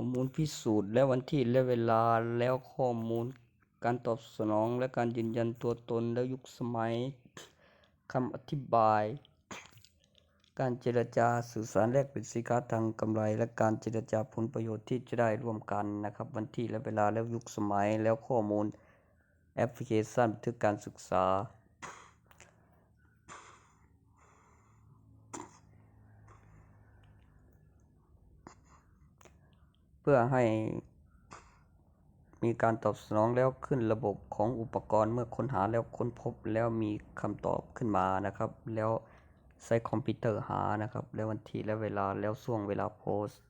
ข้อมูลพิสูจน์และวันที่และเวลาแล้วข้อมูลการตอบสนองและการยืนยันตัวตนแล้วยุคสมัยคำอธิบาย การเจรจาสื่อสารแลกเปลี่ยนสินค้าทางกำไร และการเจรจาผลประโยชน์ที่จะได้ร่วมกันนะครับ วันที่และเวลาแล้วยุคสมัยแล้วข้อมูลแอปพลิเคชันบันทึกการศึกษา เพื่อให้มีการตอบสนองแล้วขึ้นระบบของอุปกรณ์เมื่อค้นหาแล้วค้นพบแล้วมีคำตอบขึ้นมานะครับ แล้วใช้คอมพิวเตอร์หานะครับ แล้ววันที่และเวลาแล้วช่วงเวลาโพสต์